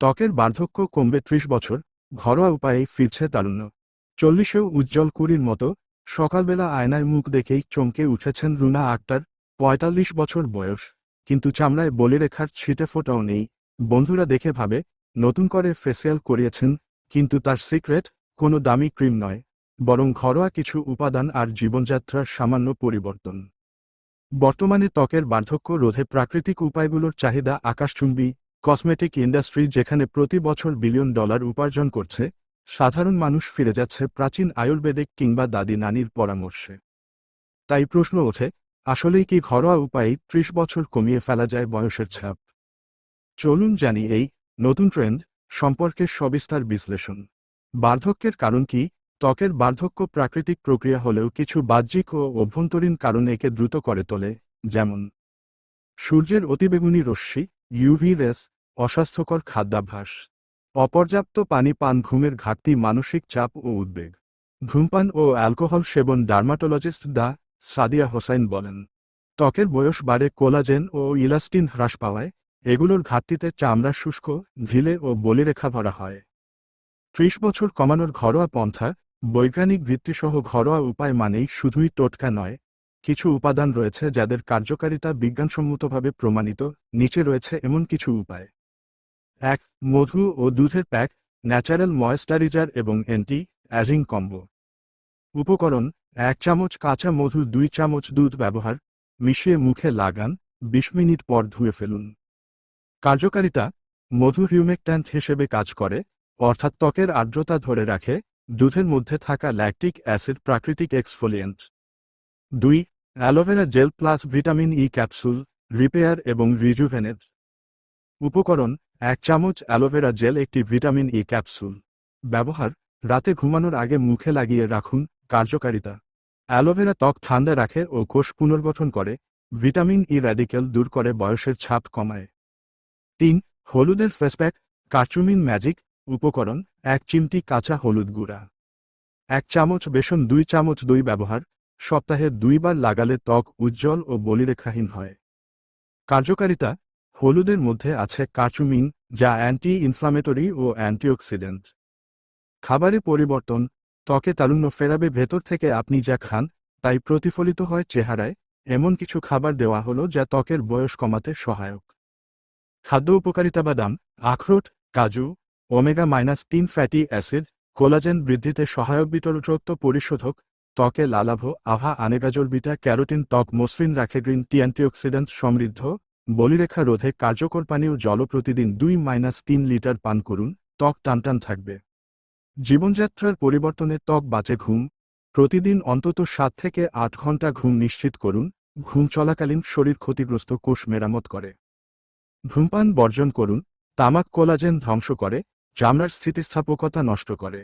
ত্বকের বার্ধক্য কমবে ত্রিশ বছর, ঘরোয়া উপায়ে ফিরছে তারুণ্য। চল্লিশেও উজ্জ্বল কুড়ির মতো, সকালবেলা আয়নায় মুখ দেখেই চমকে উঠেছেন রুনা আক্তার, পঁয়তাল্লিশ বছর বয়স। কিন্তু চামড়ায় বলিরেখার ছিটে ফোটাও নেই। বন্ধুরা দেখে ভাবে, নতুন করে ফেসিয়াল করিয়েছেন, কিন্তু তার সিক্রেট, কোনো দামি ক্রিম নয়। বরং ঘরোয়া কিছু উপাদান আর জীবনযাত্রার সামান্য পরিবর্তন। বর্তমানে ত্বকের বার্ধক্য রোধে প্রাকৃতিক উপায়গুলোর চাহিদা আকাশচুম্বী কসমেটিক ইন্ডাস্ট্রি যেখানে প্রতি বছর বিলিয়ন ডলার উপার্জন করছে, সাধারণ মানুষ ফিরে যাচ্ছে প্রাচীন আয়ুর্বেদিক কিংবা দাদি নানির পরামর্শে। তাই প্রশ্ন ওঠে, আসলেই কি ঘরোয়া উপায়ে ত্রিশ বছর কমিয়ে ফেলা যায় বয়সের ছাপ? চলুন জানি এই নতুন ট্রেন্ড সম্পর্কে সবিস্তার বিশ্লেষণ। বার্ধক্যের কারণ কি? ত্বকের বার্ধক্য প্রাকৃতিক প্রক্রিয়া হলেও কিছু বাহ্যিক ও অভ্যন্তরীণ কারণ একে দ্রুত করে তোলে, যেমন সূর্যের অতিবেগুনি রশ্মি ইউভি রেস অস্বাস্থ্যকর খাদ্যাভ্যাস। অপর্যাপ্ত পানি পান ঘুমের ঘাটতি, মানসিক চাপ ও উদ্বেগ। ধূমপান ও অ্যালকোহল সেবন, ডার্মাটোলজিস্ট দা সাদিয়া হোসাইন বলেন। ত্বকের বয়স বাড়ে, কোলাজেন ও ইলাস্টিন হ্রাস পাওয়ায় এগুলোর ঘাটতিতে চামড়া শুষ্ক, ঢিলে ও বলিরেখা ভরা হয়। ত্রিশ বছর কমানোর ঘরোয়া পন্থা, বৈজ্ঞানিক ভিত্তিসহ ঘরোয়া উপায় মানেই শুধুই টোটকা নয় কিছু উপাদান রয়েছে যাদের কার্যকারিতা বিজ্ঞানসম্মতভাবে প্রমাণিত, নিচে রয়েছে এমন কিছু উপায়। এক, মধু ও দুধের প্যাক, ন্যাচারাল ময়েশ্চারাইজার এবং অ্যান্টি অ্যাজিং কম্বো। উপকরণ, এক চামচ কাঁচা মধু, দুই চামচ দুধ ব্যবহার, মিশিয়ে মুখে লাগান, বিশ মিনিট পর ধুয়ে ফেলুন। কার্যকারিতা, মধু হিউমেকট্যান্ট হিসেবে কাজ করে, অর্থাৎ ত্বকের আর্দ্রতা ধরে রাখে, দুধের মধ্যে থাকা ল্যাকটিক অ্যাসিড প্রাকৃতিক এক্সফোলিয়েন্ট। দুই, aloe vera gel plus vitamin E capsule, repair এবং রিজুভেনের উপকরণ, এক চামচ অ্যালোভেরা জেল, একটি ভিটামিন ই ক্যাপসুল। ব্যবহার, রাতে ঘুমানোর আগে মুখে লাগিয়ে রাখুন, কার্যকারিতা। অ্যালোভেরা ত্বক ঠান্ডা রাখে ও কোষ পুনর্গঠন করে, ভিটামিন ই র্যাডিক্যাল দূর করে বয়সের ছাপ কমায়। তিন, হলুদের ফেসপ্যাক কার্চুমিন ম্যাজিক, উপকরণ, এক চিমটি কাঁচা হলুদ গুঁড়া। এক চামচ বেসন, দুই চামচ দই ব্যবহার সপ্তাহে দুইবার লাগালে ত্বক উজ্জ্বল ও বলিরেখাহীন হয়। কার্যকারিতা, হলুদের মধ্যে আছে কার্চুমিন, যা অ্যান্টি ইনফ্লামেটরি ও অ্যান্টিঅক্সিডেন্ট। খাবারে পরিবর্তন, ত্বকে তারুণ্য ফেরাবে ভেতর থেকে আপনি যা খান, তাই প্রতিফলিত হয় চেহারায়, এমন কিছু খাবার দেওয়া হলো যা ত্বকের বয়স কমাতে সহায়ক। খাদ্য উপকারিতা বাদাম, আখরোট, কাজু, ওমেগা মাইনাস তিন ফ্যাটি অ্যাসিড, কোলাজেন বৃদ্ধিতে সহায়ক বিতরোক্ত পরিশোধক ত্বকে লালাভ, আভা আনেগাজল বিটা, ক্যারোটিন, ত্বক, মসৃণ রাখে, গ্রিন টি, অ্যান্টিঅক্সিডেন্ট, সমৃদ্ধ। বলিরেখা রোধে কার্যকর পানীয় জল প্রতিদিন দুই মাইনাস তিন লিটার পান করুন, ত্বক টানটান থাকবে। জীবনযাত্রার পরিবর্তনে ত্বক বাঁচে ঘুম, প্রতিদিন অন্তত সাত থেকে আট ঘণ্টা ঘুম নিশ্চিত করুন, ঘুম চলাকালীন শরীর ক্ষতিগ্রস্ত কোষ মেরামত করে। ধূমপান বর্জন করুন, তামাক কোলাজেন ধ্বংস করে, চামড়ার স্থিতিস্থাপকতা নষ্ট করে।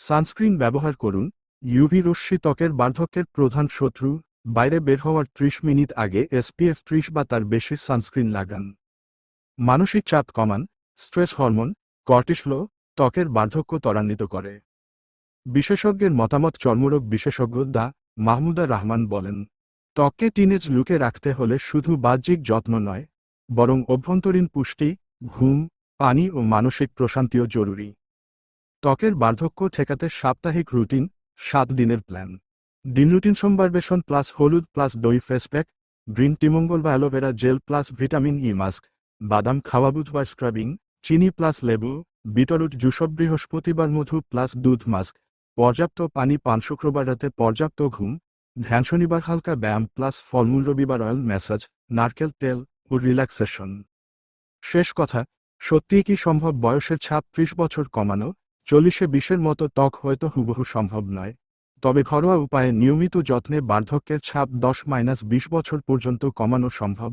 সানস্ক্রিন ব্যবহার করুন ইউভি রশ্মি ত্বকের বার্ধক্যের প্রধান শত্রু, বাইরে বের হওয়ার ত্রিশ মিনিট আগে এসপিএফ ত্রিশ বা তার বেশি সানস্ক্রিন লাগান। মানসিক চাপ কমান, স্ট্রেস হরমোন, কর্টিসলো ত্বকের বার্ধক্য ত্বরান্বিত করে। বিশেষজ্ঞের মতামত চর্মরোগ বিশেষজ্ঞ দা মাহমুদা রহমান বলেন, ত্বককে টিনেজ লুকে রাখতে হলে শুধু বাহ্যিক যত্ন নয়, বরং অভ্যন্তরীণ পুষ্টি, ঘুম, পানি ও মানসিক প্রশান্তিও জরুরি। ত্বকের বার্ধক্য ঠেকাতে সাপ্তাহিক রুটিন সাত দিনের প্ল্যান দিন রুটিন সোমবার বেসন প্লাস হলুদ প্লাস দই ফেস প্যাক গ্রিন টি মঙ্গল বা aloe vera gel plus vitamin E mask বাদাম খাওয়া বুধবার স্ক্রাবিং চিনি প্লাস লেবু, বিটরুট জুসব বৃহস্পতিবার মধু প্লাস দুধ মাস্ক পর্যাপ্ত পানি পান শুক্রবার রাতে, পর্যাপ্ত ঘুম, ধ্যান শনিবার হালকা ব্যায়াম প্লাস ফলমূল রবিবার অয়েল ম্যাসাজ নারকেল তেল ও রিল্যাক্সেশন শেষ কথা, সত্যিই কি সম্ভব বয়সের ছাপ ত্রিশ বছর কমানো? চল্লিশে বিশের মতো ত্বক হয়তো হুবহু সম্ভব নয়। তবে ঘরোয়া উপায়ে নিয়মিত যত্নে বার্ধক্যের ছাপ দশ মাইনাস বিশ বছর পর্যন্ত কমানো সম্ভব,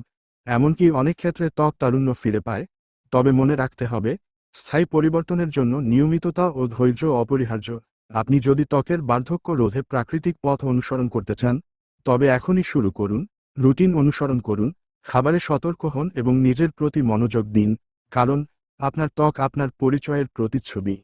এমনকি অনেক ক্ষেত্রে ত্বক তারুণ্য ফিরে পায়। তবে মনে রাখতে হবে, স্থায়ী পরিবর্তনের জন্য নিয়মিততা ও ধৈর্য অপরিহার্য। আপনি যদি ত্বকের বার্ধক্য রোধে প্রাকৃতিক পথ অনুসরণ করতে চান, তবে এখনই শুরু করুন, রুটিন অনুসরণ করুন, খাবারে সতর্ক হন এবং নিজের প্রতি মনোযোগ দিন, কারণ আপনার ত্বক আপনার পরিচয়ের প্রতিচ্ছবি।